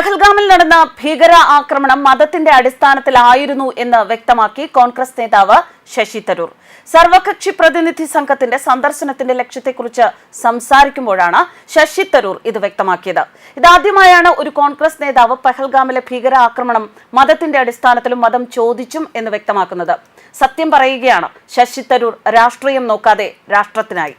പെഹൽഗാമിൽ നടന്ന ഭീകര ആക്രമണം മതത്തിന്റെ അടിസ്ഥാനത്തിലായിരുന്നു എന്ന് വ്യക്തമാക്കി കോൺഗ്രസ് നേതാവ് ശശി തരൂർ. സർവകക്ഷി പ്രതിനിധി സംഘത്തിന്റെ സന്ദർശനത്തിന്റെ ലക്ഷ്യത്തെക്കുറിച്ച് സംസാരിക്കുമ്പോഴാണ് ശശി തരൂർ ഇത് വ്യക്തമാക്കിയത്. ഇതാദ്യമായാണ് ഒരു കോൺഗ്രസ് നേതാവ് പഹൽഗാമിലെ ഭീകര ആക്രമണം മതത്തിന്റെ അടിസ്ഥാനത്തിലും മതം ചോദിച്ചും എന്ന് വ്യക്തമാക്കുന്നത്. സത്യം പറയുകയാണ് ശശി തരൂർ രാഷ്ട്രീയം നോക്കാതെ രാഷ്ട്രത്തിനായി.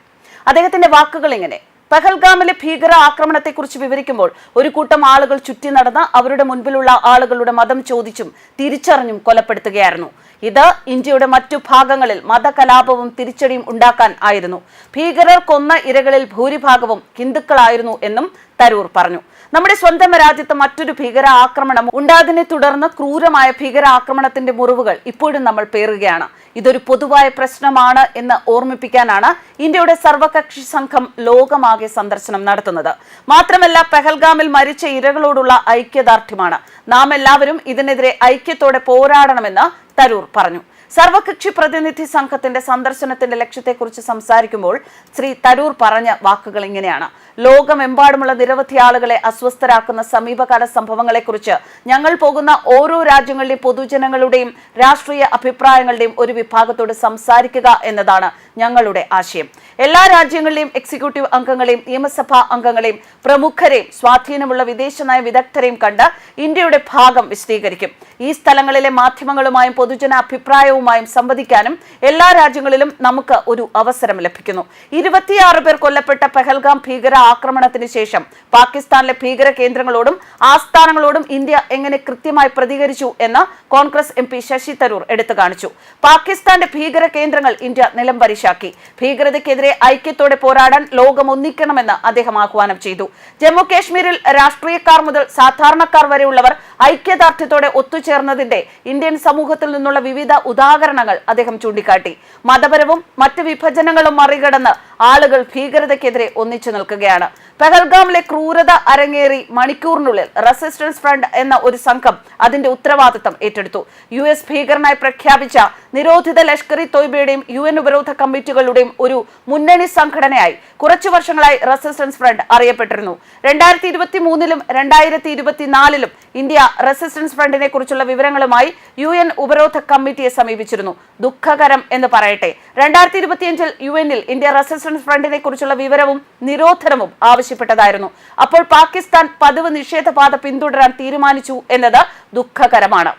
അദ്ദേഹത്തിന്റെ വാക്കുകൾ ഇങ്ങനെ പഹൽഗാമിലെ ഭീകര ആക്രമണത്തെക്കുറിച്ച് വിവരിക്കുമ്പോൾ ഒരു കൂട്ടം ആളുകൾ ചുറ്റി നടന്ന് അവരുടെ മുൻപിലുള്ള ആളുകളുടെ മതം ചോദിച്ചും തിരിച്ചറിഞ്ഞും കൊലപ്പെടുത്തുകയായിരുന്നു. ഇത് ഇന്ത്യയുടെ മറ്റു ഭാഗങ്ങളിൽ മതകലാപവും തിരിച്ചടിയും ഉണ്ടാക്കാൻ ആയിരുന്നു. ഭീകരർ കൊന്ന ഇരകളിൽ ഭൂരിഭാഗവും ഹിന്ദുക്കളായിരുന്നു എന്നും തരൂർ പറഞ്ഞു. നമ്മുടെ സ്വന്തം രാജ്യത്ത് മറ്റൊരു ഭീകര ആക്രമണം ഉണ്ടായതിനെ തുടർന്ന് ക്രൂരമായ ഭീകര ആക്രമണത്തിന്റെ മുറിവുകൾ ഇപ്പോഴും നമ്മൾ പേറുകയാണ്. ഇതൊരു പൊതുവായ പ്രശ്നമാണ് എന്ന് ഓർമ്മിപ്പിക്കാനാണ് ഇന്ത്യയുടെ സർവകക്ഷി സംഘം ലോകമാകെ സന്ദർശനം നടത്തുന്നത്. മാത്രമല്ല പെഹൽഗാമിൽ മരിച്ച ഇരകളോടുള്ള ഐക്യദാർഢ്യമാണ്. നാം എല്ലാവരും ഇതിനെതിരെ ഐക്യത്തോടെ പോരാടണമെന്ന് തരൂർ പറഞ്ഞു. സർവകക്ഷി പ്രതിനിധി സംഘത്തിന്റെ സന്ദർശനത്തിന്റെ ലക്ഷ്യത്തെക്കുറിച്ച് സംസാരിക്കുമ്പോൾ ശ്രീ തരൂർ പറഞ്ഞ വാക്കുകൾ ഇങ്ങനെയാണ്. ലോകമെമ്പാടുമുള്ള നിരവധി ആളുകളെ അസ്വസ്ഥരാക്കുന്ന സമീപകാല സംഭവങ്ങളെക്കുറിച്ച് ഞങ്ങൾ പോകുന്ന ഓരോ രാജ്യങ്ങളിലെയും പൊതുജനങ്ങളുടെയും രാഷ്ട്രീയ അഭിപ്രായങ്ങളുടെയും ഒരു വിഭാഗത്തോട് സംസാരിക്കുക എന്നതാണ് ഞങ്ങളുടെ ആശയം. എല്ലാ രാജ്യങ്ങളിലെയും എക്സിക്യൂട്ടീവ് അംഗങ്ങളെയും നിയമസഭാ അംഗങ്ങളെയും പ്രമുഖരെയും സ്വാധീനമുള്ള വിദേശ നയ വിദഗ്ധരെയും കണ്ട് ഇന്ത്യയുടെ ഭാഗം വിശദീകരിക്കും. ഈ സ്ഥലങ്ങളിലെ മാധ്യമങ്ങളുമായും പൊതുജന അഭിപ്രായവുമായും സംവദിക്കാനും എല്ലാ രാജ്യങ്ങളിലും നമുക്ക് ഒരു അവസരം ലഭിക്കുന്നു. ഇരുപത്തിയാറ് പേർ കൊല്ലപ്പെട്ട പെഹൽഗാം ഭീകര ആക്രമണത്തിന് ശേഷം പാകിസ്ഥാനിലെ ഭീകര കേന്ദ്രങ്ങളോടും ആസ്ഥാനങ്ങളോടും ഇന്ത്യ എങ്ങനെ കൃത്യമായി പ്രതികരിച്ചു എന്ന് കോൺഗ്രസ് എം ശശി തരൂർ എടുത്തു കാണിച്ചു. പാകിസ്ഥാന്റെ ഭീകര കേന്ദ്രങ്ങൾ ഇന്ത്യ നിലംപരിശാക്കി ഭീകരതയ്ക്കെതിരെ ഐക്യത്തോടെ പോരാടാൻ ലോകം ഒന്നിക്കണമെന്ന് അദ്ദേഹം ആഹ്വാനം ചെയ്തു. ജമ്മു കാശ്മീരിൽ രാഷ്ട്രീയക്കാർ മുതൽ സാധാരണക്കാർ വരെയുള്ളവർ ഐക്യദാർഢ്യത്തോടെ ഒത്തുചേർന്നതിന്റെ ഇന്ത്യൻ സമൂഹത്തിൽ നിന്നുള്ള വിവിധ ഉദാഹരണങ്ങൾ അദ്ദേഹം ചൂണ്ടിക്കാട്ടി. മതപരവും മറ്റ് വിഭജനങ്ങളും മറികടന്ന് ആളുകൾ ഭീകരതയ്ക്കെതിരെ ഒന്നിച്ചു നിൽക്കുകയാണ്. പെഹൽഗാമിലെ ക്രൂരത അരങ്ങേറി മണിക്കൂറിനുള്ളിൽ റെസിസ്റ്റൻസ് ഫ്രണ്ട് എന്ന ഒരു സംഘം അതിന്റെ ഉത്തരവാദിത്തം ഏറ്റെടുത്തു. യു എസ് ഭീകരനായി പ്രഖ്യാപിച്ച നിരോധിത ലഷ്കർ ഇ തോയ്ബയുടെയും യു എൻ ഉപരോധ കമ്മിറ്റികളുടെയും ഒരു മുന്നണി സംഘടനയായി കുറച്ചു വർഷങ്ങളായി റെസിസ്റ്റൻസ് ഫ്രണ്ട് അറിയപ്പെട്ടിരുന്നു. രണ്ടായിരത്തി ഇരുപത്തി മൂന്നിലും രണ്ടായിരത്തി ഇരുപത്തിനാലിലും ഇന്ത്യ റെസിസ്റ്റൻസ് ഫ്രണ്ടിനെ കുറിച്ചുള്ള വിവരങ്ങളുമായി യു എൻ ഉപരോധ കമ്മിറ്റിയെ സമീപിച്ചിരുന്നു. ദുഃഖകരം എന്ന് പറയട്ടെ. രണ്ടായിരത്തി ഇരുപത്തിയഞ്ചിൽ യു എന്നിൽ ഇന്ത്യ റെസിസ്റ്റൻസ് ഫ്രണ്ടിനെ കുറിച്ചുള്ള വിവരവും നിരോധനവും ആവശ്യപ്പെട്ടതായിരുന്നു. അപ്പോൾ പാകിസ്ഥാൻ പതിവ് നിഷേധപാത പിന്തുടരാൻ തീരുമാനിച്ചു എന്നത് ദുഃഖകരമാണ്.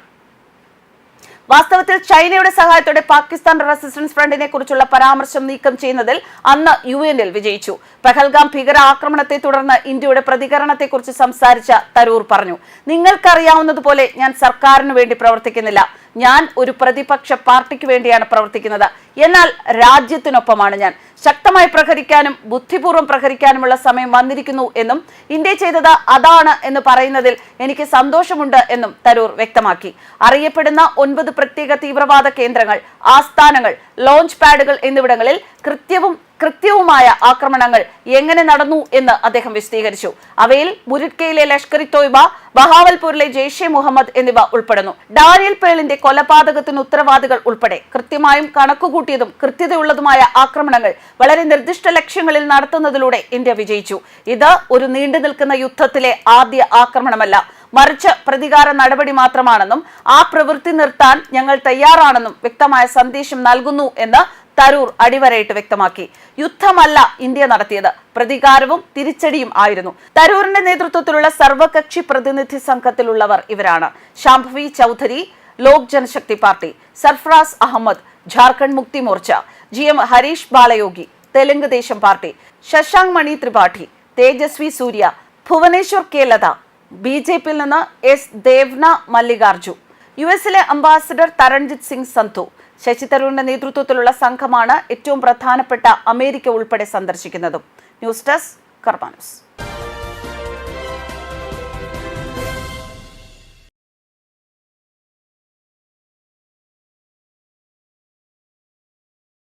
വാസ്തവത്തിൽ ചൈനയുടെ സഹായത്തോടെ പാകിസ്ഥാൻ റെസിസ്റ്റൻസ് ഫ്രണ്ടിനെ കുറിച്ചുള്ള പരാമർശം നീക്കം ചെയ്യുന്നതിൽ അന്ന് യു എനിൽ വിജയിച്ചു. പെഹൽഗാം ഭീകര ആക്രമണത്തെ തുടർന്ന് ഇന്ത്യയുടെ പ്രതികരണത്തെക്കുറിച്ച് സംസാരിച്ച തരൂർ പറഞ്ഞു നിങ്ങൾക്കറിയാവുന്നതുപോലെ ഞാൻ സർക്കാരിന് വേണ്ടി പ്രവർത്തിക്കുന്നില്ല. ഞാൻ ഒരു പ്രതിപക്ഷ പാർട്ടിക്ക് വേണ്ടിയാണ് പ്രവർത്തിക്കുന്നത്. എന്നാൽ രാജ്യത്തിനൊപ്പമാണ് ഞാൻ. ശക്തമായി പ്രഹരിക്കാനും ബുദ്ധിപൂർവം പ്രഹരിക്കാനുമുള്ള സമയം വന്നിരിക്കുന്നു എന്നും ഇന്ത്യ ചെയ്തത് അതാണ് എന്ന് പറയുന്നതിൽ എനിക്ക് സന്തോഷമുണ്ട് എന്നും തരൂർ വ്യക്തമാക്കി. അറിയപ്പെടുന്ന ഒൻപത് പ്രത്യേക തീവ്രവാദ കേന്ദ്രങ്ങൾ ആസ്ഥാനങ്ങൾ ലോഞ്ച് പാഡുകൾ എന്നിവിടങ്ങളിൽ കൃത്യവും കൃത്യവുമായ ആക്രമണങ്ങൾ എങ്ങനെ നടന്നു എന്ന് അദ്ദേഹം വിശദീകരിച്ചു. അവയിൽ മുരിട്കയിലെ ലഷ്കർ തോയ്ബ ബഹാവൽപൂരിലെ ജെയ്ഷെ മുഹമ്മദ് എന്നിവ ഉൾപ്പെടുന്നു. ഡാനിയൽ പേളിന്റെ കൊലപാതകത്തിന് ഉത്തരവാദികൾ ഉൾപ്പെടെ കൃത്യമായും കണക്കുകൂട്ടിയതും കൃത്യതയുള്ളതുമായ ആക്രമണങ്ങൾ വളരെ നിർദ്ദിഷ്ട ലക്ഷ്യങ്ങളിൽ നടത്തുന്നതിലൂടെ ഇന്ത്യ വിജയിച്ചു. ഇത് ഒരു നീണ്ടു നിൽക്കുന്ന യുദ്ധത്തിലെ ആദ്യ ആക്രമണമല്ല. മറിച്ച് പ്രതികാര നടപടി മാത്രമാണെന്നും ആ പ്രവൃത്തി നിർത്താൻ ഞങ്ങൾ തയ്യാറാണെന്നും വ്യക്തമായ സന്ദേശം നൽകുന്നു എന്ന് തരൂർ അടിവരയിട്ട് വ്യക്തമാക്കി. യുദ്ധമല്ല ഇന്ത്യ നടത്തിയത്. പ്രതികാരവും തിരിച്ചടിയും ആയിരുന്നു. തരൂറിന്റെ നേതൃത്വത്തിലുള്ള സർവകക്ഷി പ്രതിനിധി സംഘത്തിലുള്ളവർ ഇവരാണ്. Shambhavi Chaudhary Lok Janshakti party Sarfaraz Ahmed Jharkhand Mukti Morcha G M Harish Balayogi Telugu Desam party Shashank Mani Tripathi Tejasvi Surya Bhubaneswar Kalita B J പിയിൽ നിന്ന് എസ് ദേവ്ന മല്ലികാർജു യു എസിലെ അംബാസിഡർ തരൺജിത് സിംഗ് സന്ധു ശശി തരൂരിന്റെ നേതൃത്വത്തിലുള്ള സംഘമാണ് ഏറ്റവും പ്രധാനപ്പെട്ട അമേരിക്ക ഉൾപ്പെടെ സന്ദർശിക്കുന്നതും. News desk കർമാനൂസ്